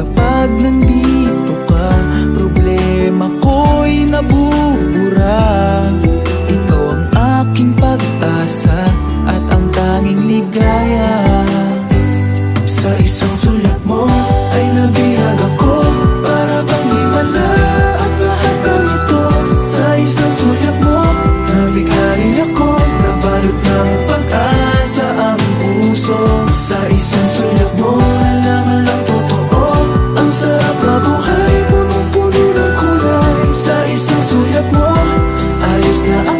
Kapag nandito ka Problema ko'y nabubura. Ikaw ang aking pag-asa At ang tanging ligaya. Sa isang sulat mo Ay nabihag ako Para bang iwala Ang lahat ng ito. Sa isang sulat mo Nabigla rin ako Nabalot ng pag-asa Ang puso. Sa isang still